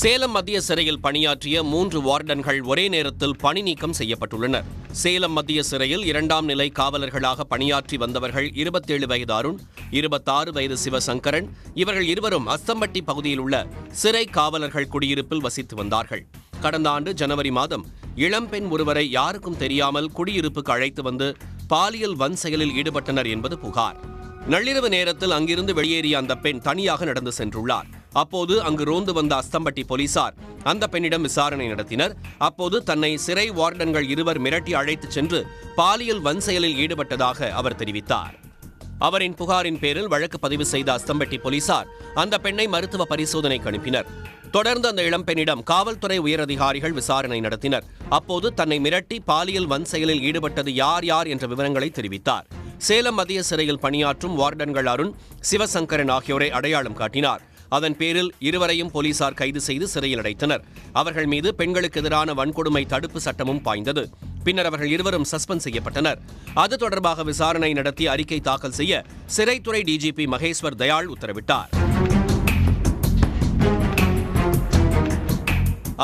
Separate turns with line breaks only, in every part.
சேலம் மத்திய சிறையில் பணியாற்றிய மூன்று வார்டன்கள் ஒரே நேரத்தில் பணி நீக்கம் செய்யப்பட்டுள்ளனர். சேலம் மத்திய சிறையில் இரண்டாம் நிலை காவலர்களாக பணியாற்றி வந்தவர்கள் இருபத்தேழு வயது அருண் இருபத்தாறு வயது சிவசங்கரன் இவர்கள் இருவரும் அஸ்தம்பட்டி பகுதியில் உள்ள சிறை காவலர்கள் குடியிருப்பில் வசித்து வந்தார்கள். கடந்த ஆண்டு ஜனவரி மாதம் இளம்பெண் ஒருவரை யாருக்கும் தெரியாமல் குடியிருப்புக்கு அழைத்து வந்து பாலியல் வன் செயலில் ஈடுபட்டனர் என்பது புகார். நள்ளிரவு நேரத்தில் அங்கிருந்து வெளியேறிய அந்த பெண் தனியாக நடந்து சென்றுள்ளார். அப்போது அங்கு ரோந்து வந்த அஸ்தம்பட்டி போலீசார். அந்த பெண்ணிடம் விசாரணை நடத்தினர். அப்போது தன்னை சிறை வார்டன்கள் இருவர் மிரட்டி அழைத்துச் சென்று பாலியல் வன் செயலில் ஈடுபட்டதாக அவர் தெரிவித்தார். அவரின் புகாரின் பேரில் வழக்கு பதிவு செய்த அஸ்தம்பட்டி போலீசார் அந்த பெண்ணை மருத்துவ பரிசோதனைக்கு அனுப்பினர். தொடர்ந்து அந்த இளம்பெண்ணிடம் காவல்துறை உயரதிகாரிகள் விசாரணை நடத்தினர். அப்போது தன்னை மிரட்டி பாலியல் வன் செயலில் ஈடுபட்டது யார் யார் என்ற விவரங்களை தெரிவித்தார். சேலம் மத்திய சிறையில் பணியாற்றும் வார்டன்கள் அருண் சிவசங்கரன் ஆகியோரை அடையாளம் காட்டினார். அதன் பேரில் இருவரையும் போலீசார் கைது செய்து சிறையில் அடைத்தனர். அவர்கள் மீது பெண்களுக்கு எதிரான வன்கொடுமை தடுப்பு சட்டமும் பாய்ந்தது. பின்னர் அவர்கள் இருவரும் சஸ்பெண்ட் செய்யப்பட்டனர். அது தொடர்பாக விசாரணை நடத்தி அறிக்கை தாக்கல் செய்ய சிறைத்துறை டிஜிபி மகேஸ்வர் தயாள் உத்தரவிட்டார்.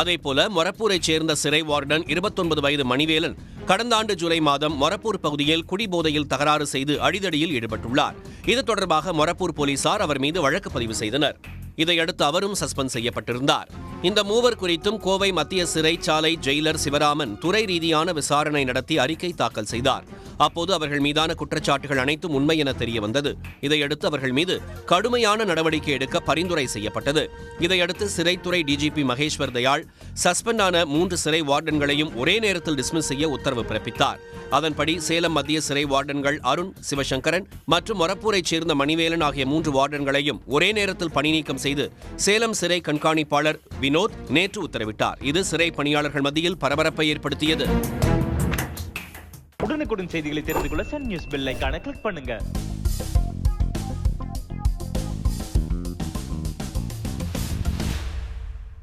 அதேபோல மொரப்பூரைச் சேர்ந்த சிறை வார்டன் இருபத்தொன்பது வயது மணிவேலன் கடந்த ஆண்டு ஜூலை மாதம் மொரப்பூர் பகுதியில் குடிபோதையில் தகராறு செய்து அடிதடியில் ஈடுபட்டுள்ளார். இது தொடர்பாக மொரப்பூர் போலீசார் அவர் மீது வழக்கு பதிவு செய்தனர். இதையடுத்து அவரும் சஸ்பெண்ட் செய்யப்பட்டிருந்தார். இந்த மூவர் குறித்தும் கோவை மத்திய சிறைச்சாலை ஜெயிலர் சிவராமன் துறை ரீதியான விசாரணை நடத்தி அறிக்கை தாக்கல் செய்தார். அப்போது அவர்கள் மீதான குற்றச்சாட்டுகள் அனைத்தும் உண்மை என தெரிய வந்தது இதையடுத்து அவர்கள் மீது கடுமையான நடவடிக்கை எடுக்க பரிந்துரை செய்யப்பட்டது. இதையடுத்து சிறைத்துறை டிஜிபி மகேஸ்வர் தயாள் சஸ்பெண்ட் ஆன மூன்று சிறை வார்டன்களையும் ஒரே நேரத்தில் டிஸ்மிஸ் செய்ய உத்தரவு பிறப்பித்தார். அதன்படி சேலம் மத்திய சிறை வார்டன்கள் அருண் சிவசங்கரன் மற்றும் மொரப்பூரைச் சேர்ந்த மணிவேலன் ஆகிய மூன்று வார்டன்களையும் ஒரே நேரத்தில் பணி நீக்கம் செய்து சேலம் சிறை கண்காணிப்பாளர் வினோத் நேற்று உத்தரவிட்டார். இது சிறை பணியாளர்கள் மத்தியில் பரபரப்பை ஏற்படுத்தியது.
உடனுக்குடன் செய்திகளை தெரிந்து கொள்ள சன் நியூஸ் பெல் கிளிக் பண்ணுங்க.